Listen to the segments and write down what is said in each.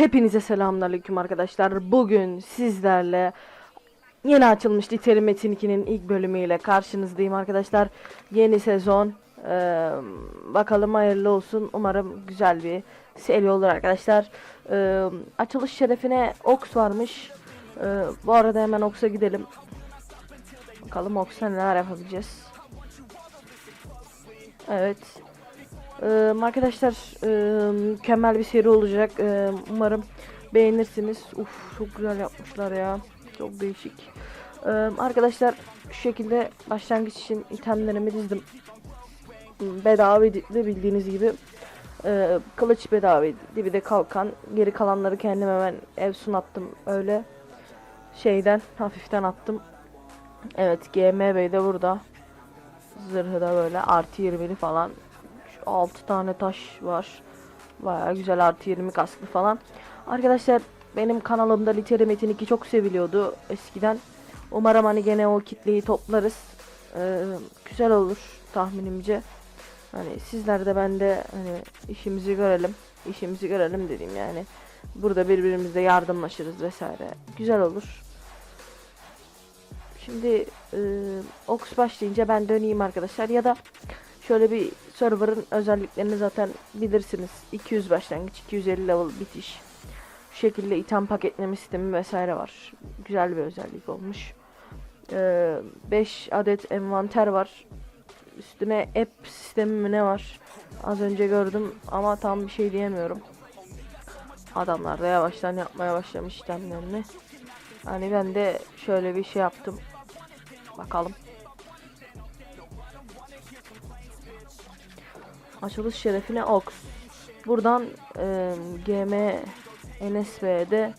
Hepinize selamünaleyküm arkadaşlar. Bugün sizlerle yeni açılmış Literim Metin 2'nin ilk bölümüyle karşınızdayım arkadaşlar. Yeni sezon. Ee, bakalım hayırlı olsun. Umarım güzel bir seri olur arkadaşlar. Ee, açılış şerefine Ox varmış. Ee, bu arada hemen Ox'a gidelim. Bakalım Ox'a neler yapabileceğiz. Evet. Ee, arkadaşlar e, mükemmel bir seri olacak. Ee, umarım beğenirsiniz. Uf çok güzel yapmışlar ya. Çok değişik. Ee, arkadaşlar şu şekilde başlangıç için itemlerimi dizdim. Bedava editli bildiğiniz gibi. Ee, kılıç bedava editli bir de kalkan. Geri kalanları kendim hemen Evsun attım. Öyle şeyden hafiften attım. Evet GM Bey de burada. Zırhı da böyle artı 20'li falan. Şu 6 tane taş var. Baya güzel artı 20 kasklı falan. Arkadaşlar benim kanalımda Literi Metin 2 çok seviliyordu eskiden. Umarım hani gene o kitleyi toplarız. Ee, güzel olur tahminimce. Hani sizler de ben de hani işimizi görelim. işimizi görelim dedim yani. Burada birbirimizle yardımlaşırız vesaire. Güzel olur. Şimdi e, Ox başlayınca ben döneyim arkadaşlar ya da şöyle bir server'ın özelliklerini zaten bilirsiniz. 200 başlangıç, 250 level bitiş. Şu şekilde item paketleme sistemi vesaire var. Güzel bir özellik olmuş. 5 adet envanter var. Üstüne app sistemi mi ne var? Az önce gördüm ama tam bir şey diyemiyorum. Adamlar da yavaştan yapmaya başlamış işlemlerini. Hani ben de şöyle bir şey yaptım. Bakalım. Açılış şerefine Ox. Buradan e, GM NSB'de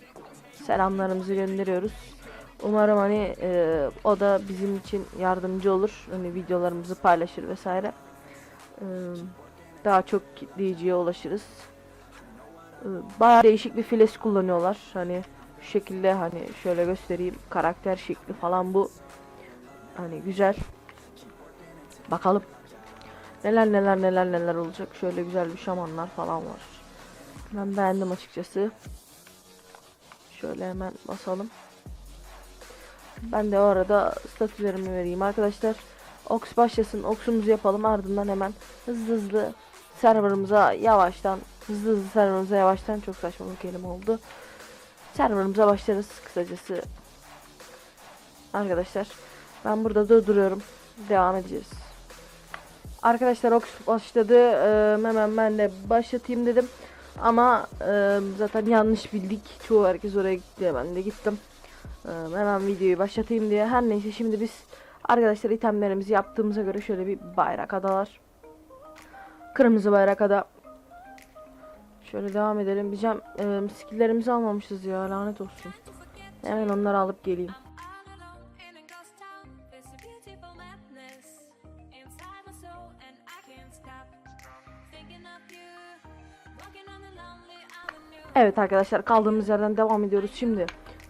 selamlarımızı gönderiyoruz. Umarım hani e, o da bizim için yardımcı olur. Hani videolarımızı paylaşır vesaire. E, daha çok kitleyiciye ulaşırız. E, bayağı değişik bir files kullanıyorlar. Hani şu şekilde hani şöyle göstereyim. Karakter şekli falan bu. Hani güzel. Bakalım. Neler neler neler neler olacak. Şöyle güzel bir şamanlar falan var. Ben beğendim açıkçası. Şöyle hemen basalım. Ben de o arada statülerimi vereyim arkadaşlar. Ox başlasın. Ox'umuzu yapalım. Ardından hemen hızlı hızlı serverımıza yavaştan hızlı hızlı serverımıza yavaştan çok saçma bir kelime oldu. Serverımıza başlarız kısacası. Arkadaşlar ben burada durduruyorum. Devam edeceğiz. Arkadaşlar Ox başladı. Ee, hemen ben de başlatayım dedim. Ama e, zaten yanlış bildik. Çoğu herkes oraya gitti. Ben de gittim. Ee, hemen videoyu başlatayım diye. Her neyse şimdi biz arkadaşlar itemlerimizi yaptığımıza göre şöyle bir bayrak adalar. Kırmızı bayrak ada. Şöyle devam edelim. Diyeceğim e, skilllerimizi almamışız ya lanet olsun. Hemen onları alıp geleyim. Evet arkadaşlar kaldığımız yerden devam ediyoruz. Şimdi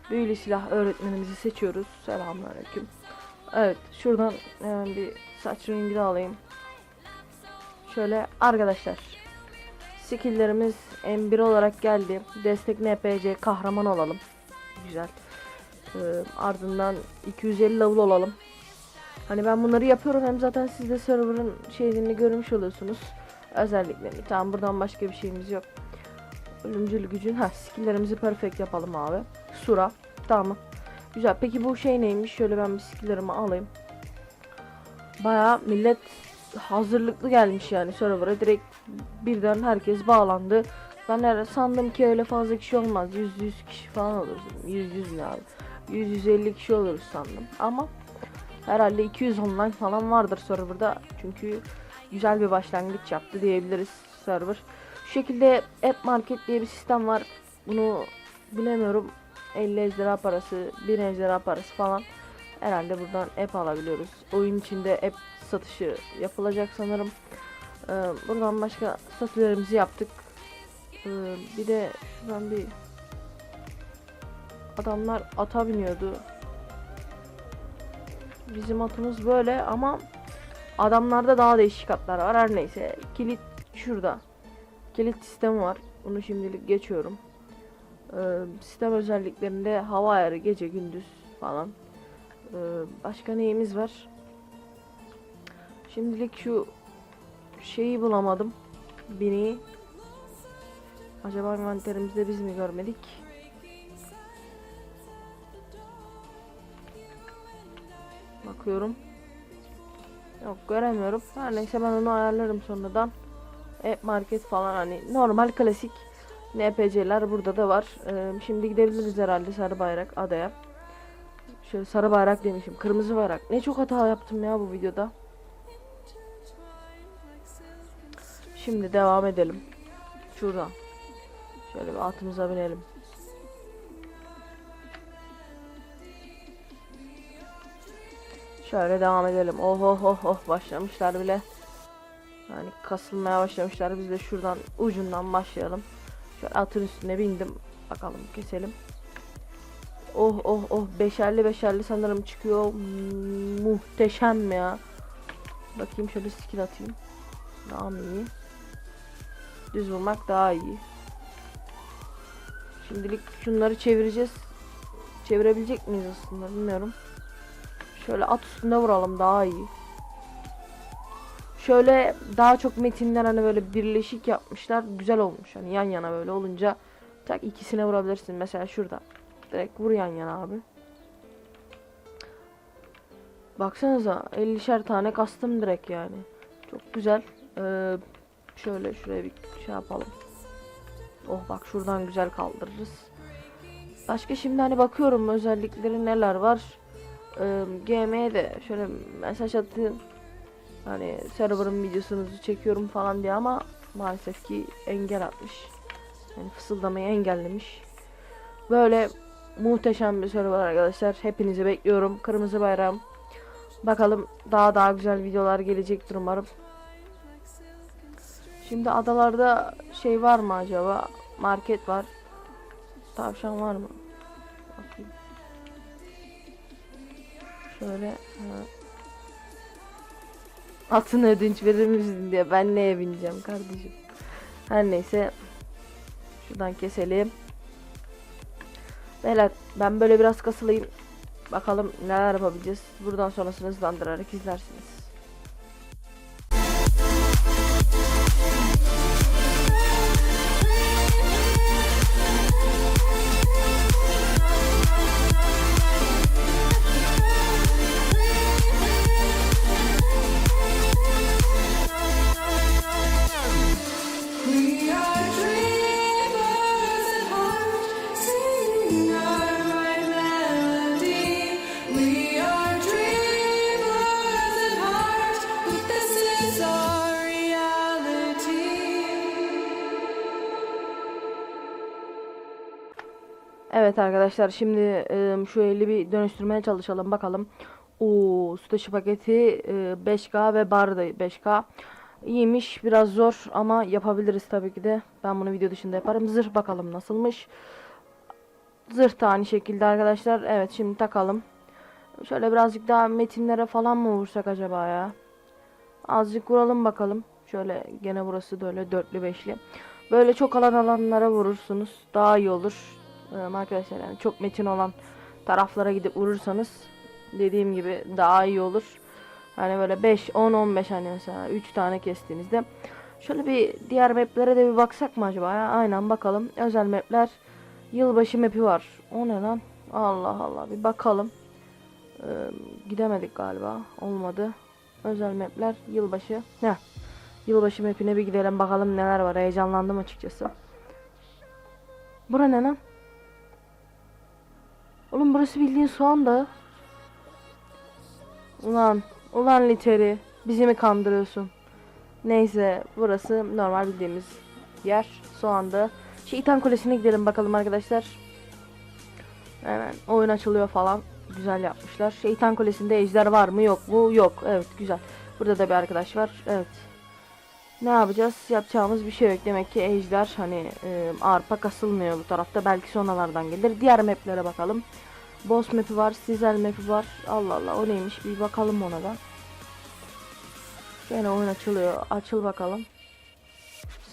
büyülü silah öğretmenimizi seçiyoruz. Selamünaleyküm. Evet şuradan hemen bir saç rengi de alayım. Şöyle arkadaşlar. Skilllerimiz M1 olarak geldi. Destek NPC kahraman olalım. Güzel. Ee, ardından 250 level olalım. Hani ben bunları yapıyorum hem zaten siz de server'ın şeyini görmüş oluyorsunuz. Özelliklerini. Tamam buradan başka bir şeyimiz yok. Ölümcül gücün. Ha skilllerimizi perfect yapalım abi. Sura. Tamam. Güzel. Peki bu şey neymiş? Şöyle ben bir skilllerimi alayım. Baya millet hazırlıklı gelmiş yani server'a. Direkt birden herkes bağlandı. Ben her sandım ki öyle fazla kişi olmaz. 100-100 kişi falan olur. 100-100 ne abi? 100-150 kişi oluruz sandım. Ama herhalde 200 online falan vardır serverda. Çünkü güzel bir başlangıç yaptı diyebiliriz server. Şu şekilde app market diye bir sistem var. Bunu bilemiyorum. 50 ejderha parası, 1 ejderha parası falan. Herhalde buradan app alabiliyoruz. Oyun içinde app satışı yapılacak sanırım. Ee, buradan başka statülerimizi yaptık. Ee, bir de şuradan bir adamlar ata biniyordu. Bizim atımız böyle ama adamlarda daha değişik atlar var. Her neyse kilit şurada. Kilit sistemi var. Bunu şimdilik geçiyorum. Ee, sistem özelliklerinde hava ayarı gece gündüz falan. Ee, başka neyimiz var? Şimdilik şu şeyi bulamadım. Bini. Acaba envanterimizde biz mi görmedik? Bakıyorum. Yok göremiyorum. Her neyse ben onu ayarlarım sonradan. App market falan hani normal klasik NPC'ler burada da var. Ee, şimdi gidebiliriz herhalde sarı bayrak adaya. Şöyle sarı bayrak demişim. Kırmızı bayrak. Ne çok hata yaptım ya bu videoda. Şimdi devam edelim. Şuradan. Şöyle bir atımıza binelim. Şöyle devam edelim. Oh oh oh oh başlamışlar bile. Yani kasılmaya başlamışlar. Biz de şuradan ucundan başlayalım. Şöyle atın üstüne bindim. Bakalım keselim. Oh oh oh beşerli beşerli sanırım çıkıyor. Hmm, Muhteşem ya. Bakayım şöyle skill atayım. Daha mı iyi? Düz vurmak daha iyi. Şimdilik şunları çevireceğiz. Çevirebilecek miyiz aslında bilmiyorum. Şöyle at üstünde vuralım daha iyi. Şöyle daha çok metinler hani böyle birleşik yapmışlar. Güzel olmuş. Hani yan yana böyle olunca tak ikisine vurabilirsin. Mesela şurada. Direkt vur yan yana abi. Baksanıza 50'şer tane kastım direkt yani. Çok güzel. Ee, şöyle şuraya bir şey yapalım. Oh bak şuradan güzel kaldırırız. Başka şimdi hani bakıyorum özellikleri neler var. Ee, GM'ye de şöyle mesaj atın. Hani server'ın videosunuzu çekiyorum falan diye ama maalesef ki engel atmış. Yani fısıldamayı engellemiş. Böyle muhteşem bir server arkadaşlar. Hepinizi bekliyorum. Kırmızı bayram. Bakalım daha daha güzel videolar gelecektir umarım. Şimdi adalarda şey var mı acaba? Market var. Tavşan var mı? Bakayım. Şöyle. ha. Atın ödünç verir misin diye ben neye bineceğim kardeşim. Her neyse. Şuradan keselim. Beyler ben böyle biraz kasılayım. Bakalım neler yapabileceğiz. Buradan sonrasını hızlandırarak izlersiniz. Evet arkadaşlar şimdi e, şu eli bir dönüştürmeye çalışalım bakalım. Oo su paketi e, 5K ve bar da 5K. İyiymiş biraz zor ama yapabiliriz tabii ki de. Ben bunu video dışında yaparım. Zırh bakalım nasılmış. Zırh da aynı şekilde arkadaşlar. Evet şimdi takalım. Şöyle birazcık daha metinlere falan mı vursak acaba ya? Azıcık vuralım bakalım. Şöyle gene burası böyle dörtlü beşli. Böyle çok alan alanlara vurursunuz. Daha iyi olur. Ee, arkadaşlar yani çok metin olan taraflara gidip vurursanız dediğim gibi daha iyi olur. Hani böyle 5, 10, 15 hani mesela 3 tane kestiğinizde. Şöyle bir diğer maplere de bir baksak mı acaba ya? Aynen bakalım. Özel mapler. Yılbaşı mapi var. O ne lan? Allah Allah bir bakalım. Ee, gidemedik galiba. Olmadı. Özel mapler. Yılbaşı. Heh. Yılbaşı mapine bir gidelim bakalım neler var. Heyecanlandım açıkçası. Bura ne lan? Oğlum burası bildiğin soğan da. Ulan, ulan literi. Bizi mi kandırıyorsun? Neyse, burası normal bildiğimiz yer. Soğan'da. Şeytan Kulesi'ne gidelim bakalım arkadaşlar. Hemen oyun açılıyor falan. Güzel yapmışlar. Şeytan Kulesi'nde ejder var mı yok mu? Yok. Evet güzel. Burada da bir arkadaş var. Evet. Ne yapacağız? Yapacağımız bir şey yok. Demek ki ejder hani e, arpa kasılmıyor bu tarafta. Belki sonralardan gelir. Diğer maplere bakalım. Boss map'i var. Sizel map'i var. Allah Allah o neymiş? Bir bakalım ona da. Gene oyun açılıyor. Açıl bakalım.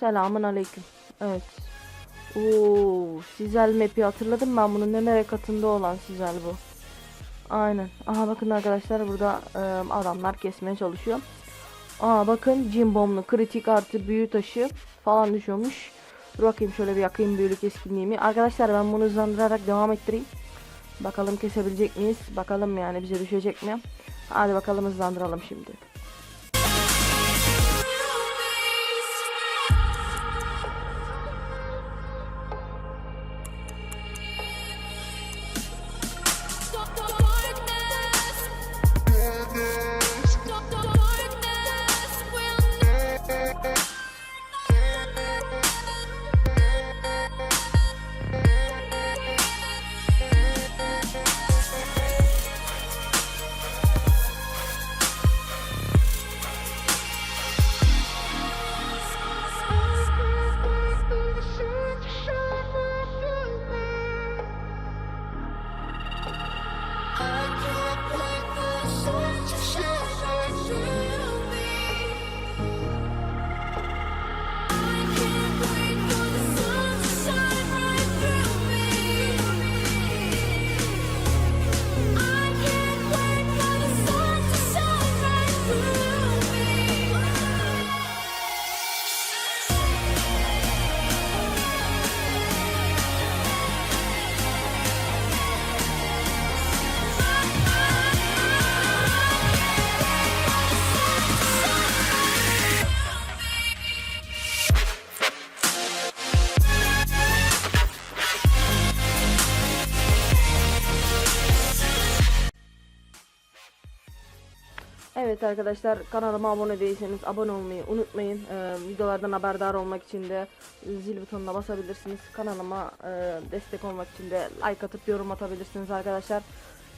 Selamun aleyküm. Evet. Oo, Sizel map'i hatırladım ben bunun Nemere katında olan Sizel bu. Aynen. Aha bakın arkadaşlar burada e, adamlar kesmeye çalışıyor. Aa bakın cin bomblu kritik artı büyü taşı falan düşüyormuş. Dur bakayım şöyle bir yakayım büyülük eskinliğimi. Arkadaşlar ben bunu hızlandırarak devam ettireyim. Bakalım kesebilecek miyiz? Bakalım yani bize düşecek mi? Hadi bakalım hızlandıralım şimdi. Evet arkadaşlar kanalıma abone değilseniz abone olmayı unutmayın. Ee, videolardan haberdar olmak için de zil butonuna basabilirsiniz. Kanalıma e, destek olmak için de like atıp yorum atabilirsiniz arkadaşlar.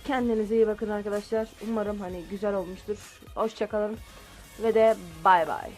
Kendinize iyi bakın arkadaşlar. Umarım hani güzel olmuştur. Hoşçakalın ve de bay bay.